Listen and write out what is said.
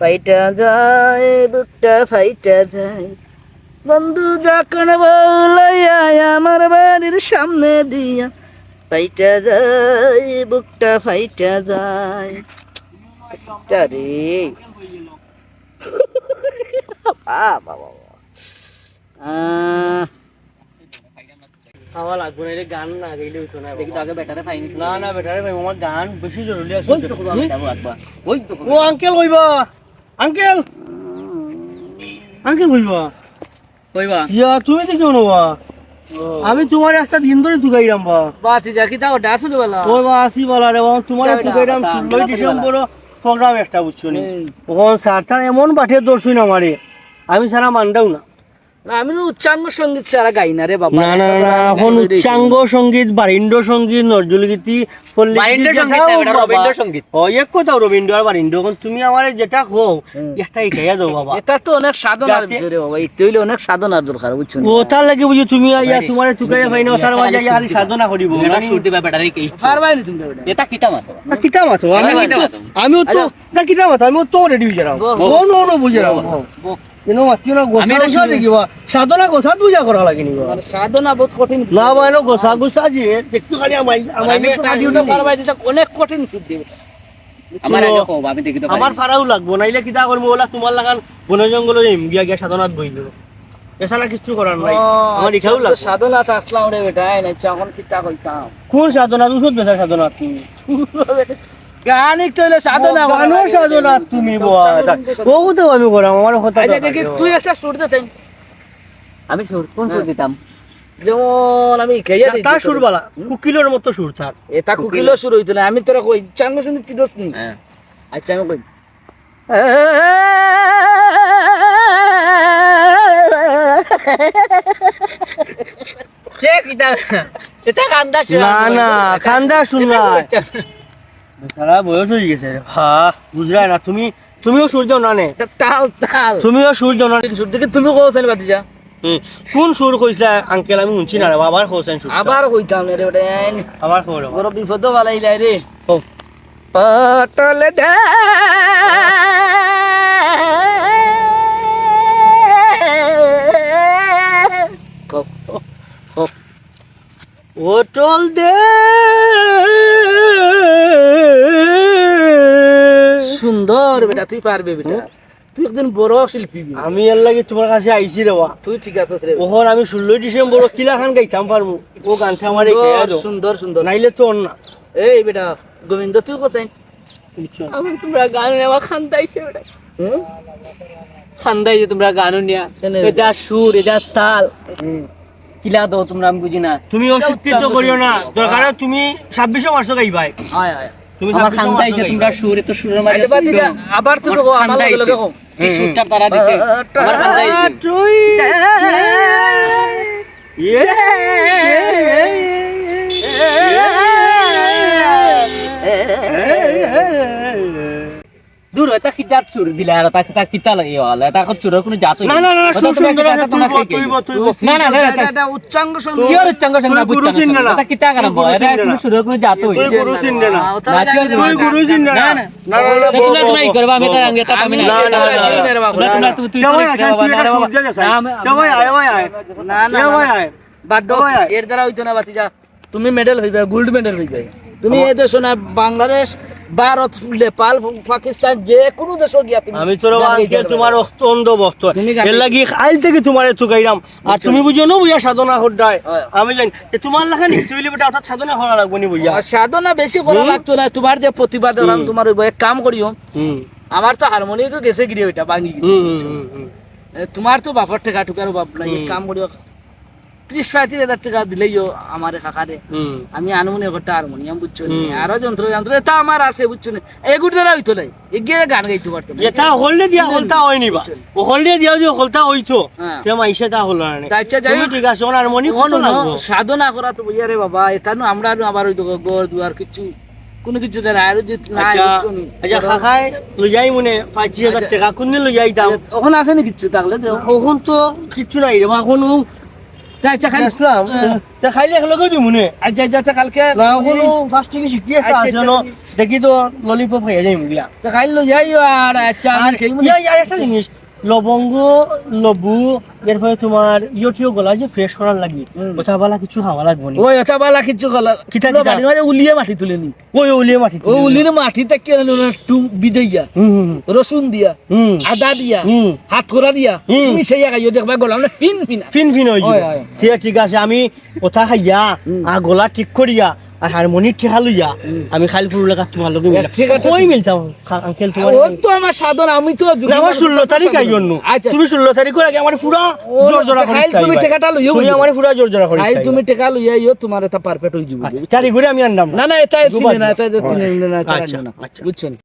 ফাইটা যায় বুকটা ফাইটা যায়। বন্ধু যখন বলাইয়া আমার বাড়ির সামনে দিয়া ফাইটা যায় বুকটা ফাইটা যায়। রে। খাওয়া লাগবে না গান না গাইলে হইতো না দেখি আগে বেটারে পাইনি না না বেটারে ভাই আমার গান বেশি জরুরি আছে। তো ওই তো ও আঙ্কেল কইবা আঙ্কেল! আঙ্কেল কইবা কইবা ইয়া তুমি দেখো নবা। আমি তোমার একটা দিন ধরে তুগাইরাম বা বাতি যা কি তাও ডাসু বলা? ওই বা আসি বলা রে বাবা তোমার যাবে না, তুগাইরাম তা, ষোলোই তা, ডিসেম্বর প্রোগ্রাম একটা বুঝছ নি? ওখান স্যার এমন পাঠিয়ে দর্শই না আমারে। আমি সারা মানদাও না। না আমি তো উচ্চাঙ্গ সংগীত সারা গাই না রে বাবা না না না, এখন উচ্চাঙ্গ সংগীত বারিন্দ সংগীত নজরুল গীতি পল্লী বারিন্দ গীতি সংগীত এটা। রবীন্দ্র সংগীত। ও এক কথা রবীন্দ্র আর বারিন্দ এখন তুমি আমার যেটা কও হুম। একটা ইকাইয়া দাও বাবা এটা তো অনেক সাধনার যাতে- বিষয় রে বাবা একটু হইলে অনেক সাধনার দরকার বুঝছ নি? ও তার লাগে বুঝি তুমি ইয়া তোমার তুকাইয়া পাই না তার মাঝে ইয়া খালি সাধনা করিব পারবাই নি তুমি এটা কিতা মাতো না কিতা মাতো আমি আমি কিতা মাতো? আমিও তো আচ্ছা। না কিতা মাতো আমিও তো রেডি যাও বহ। ও নো নো বুঝে যাও না গোসা গোসা। দেখিবা সাধনা গোসা পূজা করা লাগে নি মানে সাধনা বহুত কঠিন না ভাই গোসা গোসা যে দেখতো খালি আমাই আমাই আমি পারবাই দিতে অনেক কঠিন সিদ্ধি। আমার চলো। আগে কও আমি দেখি তো আমার ফারাও লাগবো নাইলে কিতা করব ওলা তোমার লাগান বন জঙ্গল গিয়া গিয়া সাধনাত বইল এছাড়া কিছু করার নাই। আমার ইচ্ছাও লাগবে সাধনা আসলাম রে বেটা এখন কিতা কইতাম কোন সাধনা বেটা সাধনা তুমি গানিক তো হইল সাধনা গানো সাধনা তুমি তো আমি করাম আমার কথা আচ্ছা দেখি তুই একটা সুর দে আমি সুর কোন সুর দিতাম? যেমন আমি খেয়ে দিই তার। সুর বালা কুকিলের মতো সুর তার এটা কুকিলো। শুরু হইতো না আমি তোরা কই চাঙ্গ শুনে চিদস নি? হ্যাঁ। আচ্ছা আমি কই। কে কিতা এটা কান্দা না না খান্দা শুনলা সারা বয়স হয়ে গেছে হা বুঝলাই না তুমি তুমিও সুর দাও না নে তাল তাল। তুমিও সুর দাও না সুর দেখে তুমি কোসেন বাতিজা কোন সুর কইছিলা আঙ্কেল? আমি শুনছি না রে আবার কইছেন সুর আবার কইতাম রে ওটা আবার কই বড় বিপদ বালাইলা রে। ও। পটল দে। ওটল দে তুই পারবে বেটা। তুই একদিন বড় শিল্পী আমি এর লাগি তোমার কাছে আইছি রে বা তুই ঠিক আছিস রে। ওহর আমি ষোলোই ডিসেম্বর কিলা খান গাইতাম পারব। ও গানটা আমার সুন্দর, সুন্দর সুন্দর। নাইলে তো অন্য। এই বেটা গোবিন্দ তুই কোথায়? আমি তোমরা গান নেওয়া খান্দাইছে ওটা খান্দাইছে তোমরা গান নিয়া। এটা সুর এটা তাল। কিলা দাও তোমরা আমি বুঝি না। তুমি অস্বীকৃত করিও না। দরকার তুমি ছাব্বিশে মার্চও গাইবাই। আয়। আমার খান্দাইছে মার্চও তোমরা সুর তো সুরের পারতি আবার তুমি কো, আমার লগে লগে কো। কি সুরটা তারা দিছে আমার কি জাত দিলে আর তা তা কোন কোনো জাত না না না। না না না এটা- কি আর উচ্চাঙ্গ সঙ্গ গুরু না। এটা কোনো। কোনো জাত হই গুরু না। না, গুরু না। না, না। না। করবা আমি আঙ্গে তা আমি না না, না, তুই তুই আয়, আয়। না, না, আয়? বাদ। এর দ্বারা হইতো না তুমি মেডেল হইবে গোল্ড মেডেল হইবে তুমি এই দেশ না বাংলাদেশ ভারত নেপাল পাকিস্তান যে কোনো দেশ গিয়া তুমি আমি তোর আঙ্কেল তোমার অন্ধ ভক্ত এর লাগি আইল থেকে তোমার আর তুমি বুঝো না বুঝা সাধনা হড্ডায়। আমি জানি। এ তোমার নি বেটা অর্থাৎ সাধনা করা লাগবো নি বুঝা। সাধনা বেশি করা লাগতো না তোমার যে প্রতিবাদ হুম। তোমার হইব এক কাম করিও হুম। আমার তো হারমোনিয়াম তো গেছে গিয়ে ওইটা ভাঙি গিয়ে। হুম হুম, হুম হুম। এ, তোমার তো বাপর টাকা টুকার বাপ নাই এক কাম করিও। ত্রিশ পঁয়ত্রিশ হাজার টাকা দিলেইও আমার কাকারে। আমি আনমনি একটা হারমোনিয়াম বুঝছ। আরও যন্ত্র যন্ত্র এটা আমার আছে বুঝছ নি? এগুলো দ্বারা হইতো নাই। এগিয়ে গান গাইতে পারতাম এটা হললে দিয়া হলতা হয়নি বা? ও হললে দিয়া যে হলতা হইতো হ্যাঁ। তে মাইসে তা হলো না তা আচ্ছা যাই ঠিক আছে ওনার মনি সাধনা করা তো বুঝিয়া রে বাবা। এটা নো আমরা আবার ওই দেখো গড় দুয়ার কিছু। কোনো কিছু দেয় না আর যে না বুঝছ নি? আচ্ছা খাখাই লই যাই মনে পঁচিশ হাজার আচ্ছা। টাকা কোন লই যাই দাম ওখানে আছে নি কিছু দেও। এখন তো কিচ্ছু নাই রে তা আচ্ছা খালি আসলাম তা খাইলে একলগে দি মনে? আচ্ছা আচ্ছা আচ্ছা, কালকে না কোনো ফার্স্ট থেকে শিখি একটা আচ্ছা, আছে আচ্ছা। না দেখি তো ললিপপ খাইয়া যাই মুগিয়া তো খাই লো যাইও আর আচ্ছা আর একটা জিনিস লবঙ্গ লবু এরপরে তোমার ইয়টিও গলা যে ফ্রেশ করার লাগি। কথা বলা কিছু খাওয়া লাগবো নি। ওই এটা বালা কিছু গলা কিতা? মাটি মানে উলিয়ে মাটি তুলে নি। ওই উলিয়ে মাটি ও উলির মাটিতে কেন টুম বিদইয়া। হুম হুম রসুন দিয়া হুম। আদা দিয়া হুম। হাত করা দিয়া। তুমি সেই খাইও। দেখবা গলা মানে ফিন ফিনা ফিন ফিন হয়ে ওই, যাবে ঠিক আছে ঠিক আছে আমি কথা খাইয়া। আর গলা ঠিক করিয়া আর হারমোনির ঠেকা লইয়া আমি খালি ফুল লাগা তোমার লগে মিলা। ঠিক আছে, কই মিলতাম আঙ্কেল তোমার ও তো আমার সাধন আমি তো আমার ষোলো তারিখ আই জন্য আচ্ছা। তুমি ষোলো তারিখের আগে আমার পুরা করে তুমি টাকাটা লইও তুমি আমার পুরা জোর জোড়া করে খাইল তুমি টাকা লইয়া ইও তোমার এটা পারফেক্ট হয়ে যাবে তারিখ করে আমি আনলাম না। না এটা না আচ্ছা, না আচ্ছা। বুঝছেন